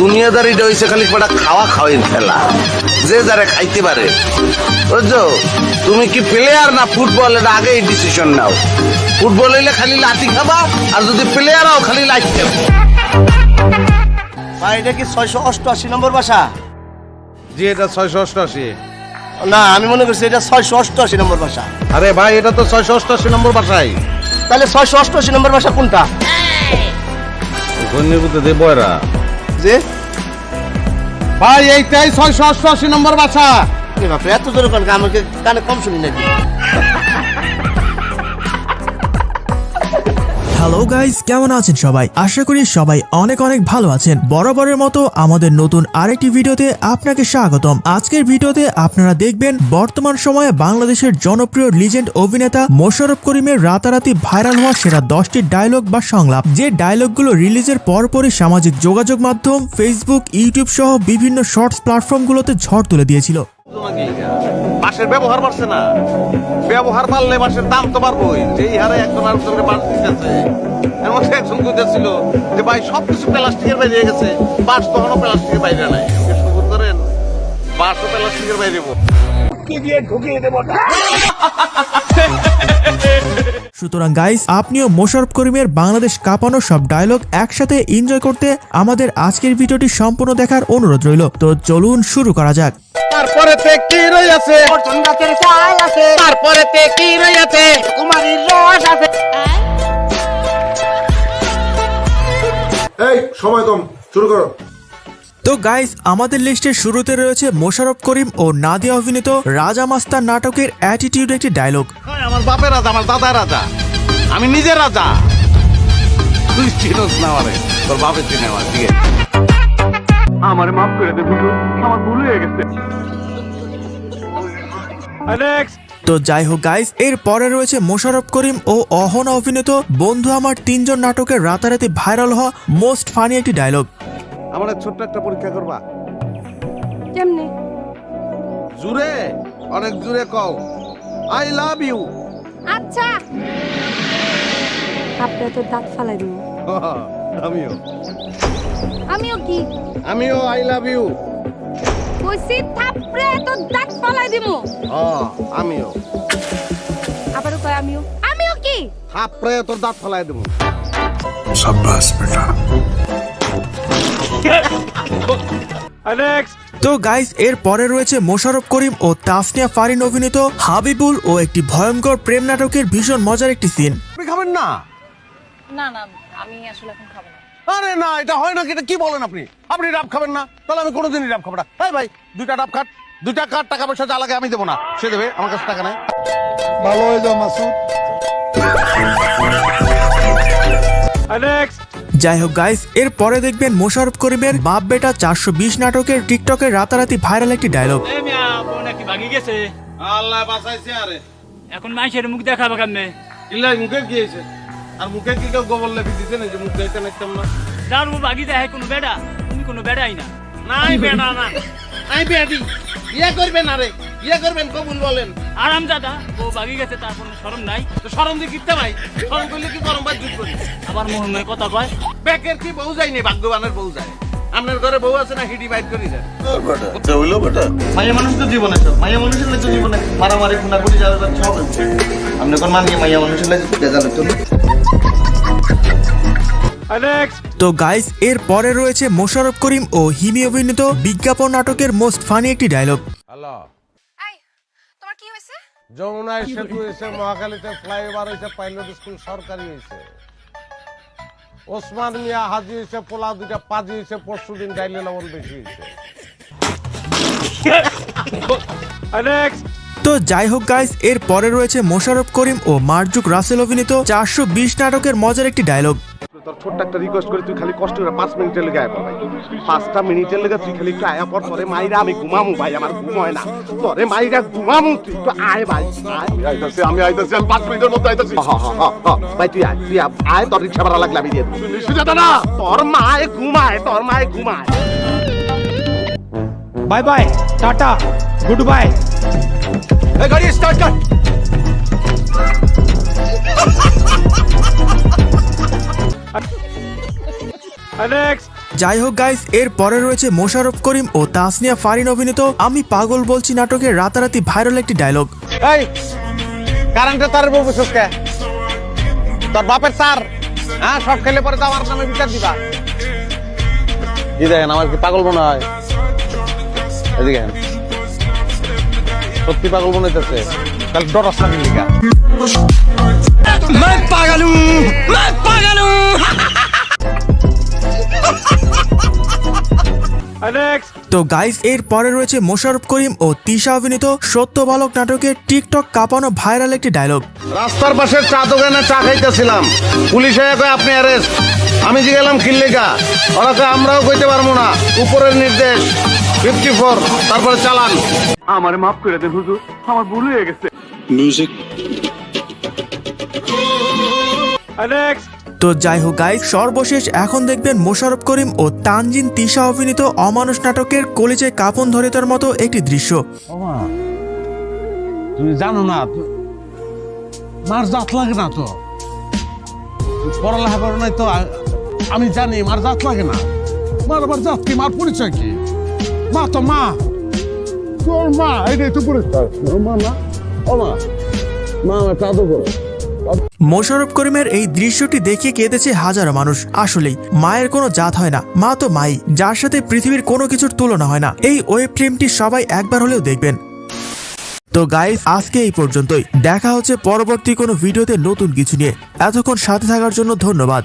দুনিয়াদারিটা হইছে খালি কটা খাওয়া খাওয়াই খেলা যে যারা খাইতে পারে। বুঝছ? তুমি কি প্লেয়ার না ফুটবল এটা আগেই ডিসিশন নাও। ফুটবল হইলে খালি লাঠি খাবা আর যদি প্লেয়ার হও খালি লাঠি খাবা ভাই এটা কি ছয়শো অষ্টআশি নম্বর বাসা? জি এটা ছয়শো অষ্টআশি। না আমি মনে করছি এটা ছয়শো অষ্টআশি নম্বর বাসা। আরে ভাই এটা তো ছয়শো অষ্টআশি নম্বর বাসায় তাহলে ছয়শো অষ্টআশি নম্বর বাসা কোনটা? ঘূর্ণিভূতে দে বয়রা। যে ভাই এইটাই ছয়শো অষ্টআশি নম্বর বাসা। এত জোরে কানে কম শুনি নাকি? গাইস কেমন আছেন সবাই? আশা করি সবাই অনেক অনেক ভালো আছেন। বরাবরের মতো আমাদের নতুন আরেকটি ভিডিওতে আপনাকে স্বাগতম। আজকের ভিডিওতে আপনারা দেখবেন, বর্তমান সময়ে বাংলাদেশের জনপ্রিয় লিজেন্ড অভিনেতা মোশারফ করিমের রাতারাতি ভাইরাল হওয়া সেরা দশটি ডায়লগ বা সংলাপ। যে ডায়লগগুলো রিলিজের পরপরই সামাজিক যোগাযোগ মাধ্যম ফেসবুক ইউটিউব সহ বিভিন্ন শর্টস প্ল্যাটফর্মগুলোতে ঝড় তুলে দিয়েছিল। বাঁশের ব্যবহার বাড়ছে না। ব্যবহার বাড়লে বাঁশের দাম তো বাড়বই। যেই হারে একজন আরেকজনকে বাঁশ দিতেছে একজন যে, ভাই সব কিছু প্লাস্টিকের বাইরে গেছে। বাঁশ তখনও প্লাস্টিকের বাইরে নাই। শুকুর করেন বাঁশও প্লাস্টিকের বাইরে সুতরাং গাইস আপনিও মোশারফ করিমের বাংলাদেশ কাঁপানো সব ডায়লগ একসাথে এনজয় করতে আমাদের আজকের ভিডিওটি সম্পূর্ণ দেখার অনুরোধ রইল। তো চলুন শুরু করা যাক। তারপরে তে কি রইয়াছে গাছের চাল আছে। তারপরে তে কি রইয়াছে কুমারীর রস আছে। এই সময় কম শুরু করো। তো গাইস আমাদের লিস্টের শুরুতে রয়েছে মোশারফ করিম ও নাদিয়া অভিনীত রাজা মাস্তার নাটকের অ্যাটিটিউড একটি ডায়লগ আমার বাপের রাজা আমার দাদা রাজা। আমি নিজে রাজা। তুই চিনোস না আমারে তোর বাপের চিনে আমার ঠিক আছে? আমার মাফ করে দে বুঝু আমার ভুল হয়ে গেছে। নেক্সট তো যাই হোক গাইস এর পরে রয়েছে মোশারফ করিম ও অহনা অভিনীত বন্ধু আমার তিনজন নাটকের রাতারাতি ভাইরাল হওয়া মোস্ট ফানি একটি ডায়লগ আমার ছোট্ট একটা পরীক্ষা করবা। কেমনে? জুড়ে অনেক জুড়ে কও আই লাভ ইউ আচ্ছা। আপনার তো দাঁত ফালাই দিব আমিও। আমিও কি? আমিও আই লাভ ইউ কইছি থাপড়ে তো দাঁত ফালাই দিব আমিও। আবারও কয় আমিও। আমিও কি? থাপড়ে তোর দাঁত ফেলাই দেবো নেক্সট তো গাইস এর পরে রয়েছে মোশাররফ করিম ও তাসনিয়া ফারিন অভিনীত হাবিবুল ও একটি ভয়ঙ্কর প্রেম নাটকের ভীষণ মজার একটি সিন আপনি খাবেন না? না না আমি আসলে এখন খাব না। আরে না এটা হয় না এটা কি বলেন আপনি? আপনি ডাব খাবেন না? তাহলে আমি কোনোদিনই ডাব খাব না। এই ভাই দুইটা ডাব খাট দুইটা কাঠ টাকা পয়সা যা লাগে আমি দেবো না। সে দেবে আমার কাছে টাকা নাই। ভালো হয়ে যাও মাসুদ। নেক্সট যাই হোক গাইস এর পরে দেখবেন মোশারফ করিমের বাপ বেটা চারশো বিশ নাটকের টিকটকের রাতারাতি ভাইরাল একটি ডায়লগ এ মিয়া বউ গেছে? আল্লাহ বাঁচাইছে আরে। এখন মাইসের মুখ দেখাবে কেমনে? ইলাই মুখে কি হয়েছে? আর মুখে কি কেউ গোবর লেপি দিতে না যে মুখ দেখতে নাকতাম না। যার বউ ভাগি দেয় কোনো বেড়া? তুমি কোনো বেড়াই না। নাই বেটা না। নাই বেটি বিয়ে করবেন আরে। বিয়ে করবেন কবুল বলেন। আরাম দাদা বউ ভাগি গেছে তার কোনো শরম নাই। তো সরম দিয়ে কিনতে ভাই। সরম করলে কি গরম ভাই করি? আবার মোহন কথা কয় বেকের কি বউ যায়নি ভাগ্যবানের বউ যায় আপনার ঘরে বউ আছে না হিডি বাইট করি যায় মাইয়া মানুষ তো জীবনে সব মাইয়া মানুষের লাগে জীবনে মারামারি খুনাখুনি যাবে সব আপনি কোন মানিয়ে মাইয়া মানুষের লাগে তো গাইস এর পরে রয়েছে মোশারফ করিম ও হিমি অভিনীত বিজ্ঞাপন নাটকের মোস্ট ফানি একটি ডায়লগ যমুনায় সেতু হয়েছে মহাখালীতে ফ্লাইওভার হয়েছে পাইলট স্কুল সরকারি হয়েছে। ওসমান মিয়া হাজি হয়েছে পোলা দুইটা পাজি হয়েছে পরশু দিন ডাইলে লবণ বেশি হয়েছে। তো যাই হোক গাইস এর পরে রয়েছে মোশারফ করিম ও মার্জুক রাসেল অভিনীত চারশো বিশ নাটকের মজার একটি ডায়লগ তোর ছোট্ট একটা রিকোয়েস্ট করে তুই খালি কষ্ট করে পাঁচ মিনিটের লেগে আয় পর ভাই পাঁচটা মিনিটের লেগে তুই খালি একটু আয়া পর তোরে মাইরা আমি ঘুমামু ভাই আমার ঘুম হয় না। তোরে মাইরা ঘুমামু তুই একটু আয় ভাই আয়। আমি আইতাছি আমি আইতাছি আমি পাঁচ মিনিটের মধ্যে আইতাছি। ভাই তুই আয় তুই আয়। আয় তোর রিক্সা ভাড়া লাগলে আমি দিয়ে দেবো। সুজাতা না। তোর মায় ঘুমায় তোর মায় ঘুমায়। Bye bye tata good bye. গাড়ি স্টার্ট কর। যাই হোক গাইস এর পরে রয়েছে মোশাররফ করিম ও তাসনিয়া ফারিন অভিনীত আমি পাগল বলছি নাটকের রাতারাতি ভাইরাল একটি ডায়লগ এই কারেন্টে তারের বউ বসে তোর বাপের তার হ্যাঁ সব খেলে পরে তো আমার নামে বিচার দিবা। কি দেখেন আমার কি পাগল মনে হয়? এদিকে সত্যি পাগল মনে হইতেছে। তাহলে না লিগা তো গাইস এর পরে রয়েছে মোশাররফ করিম ও তিশা অভিনীত সত্য বালক নাটকের টিকটক কাঁপানো ভাইরাল একটি ডায়লগ রাস্তার পাশের চা দোকানে চা খাইতেছিলাম। পুলিশ হয়ে আপনি অ্যারেস্ট আমি যে গেলাম কিল্লেগা ওরা আমরাও কইতে পারব না। উপরের নির্দেশ ফিফটি ফোর তারপরে চালান। আমার মাফ করে দেন হুজুর আমার ভুল হয়ে গেছে। নেক্সট তো যাই হোক গাইস সর্বশেষ এখন দেখবেন মোশারফ করিম ও তানজিন তিশা অভিনীত অমানুষ নাটকের কলিজে কাপন ধরিতার মতো একটি দৃশ্য। তুমি জানো না মার জাত লাগে না তো। পড়ালেখা করো তো আমি জানি মার জাত লাগে না। মার আবার জাত কি, মার পরিচয় কি? মা তো মা। তোর মা, এইটাই তো পরিচয়। মা না? ও মা মা আমার কাদো করো মোশাররফ করিমের এই দৃশ্যটি দেখে কেঁদেছে হাজারো মানুষ। আসলেই, মায়ের কোনো জাত হয় না। মা তো মাই, যার সাথে পৃথিবীর কোনো কিছুর তুলনা হয় না। এই ওয়েব ফিল্মটি সবাই একবার হলেও দেখবেন। তো গাইস আজকে এই পর্যন্তই। দেখা হচ্ছে পরবর্তী কোনো ভিডিওতে নতুন কিছু নিয়ে। এতক্ষণ সাথে থাকার জন্য ধন্যবাদ।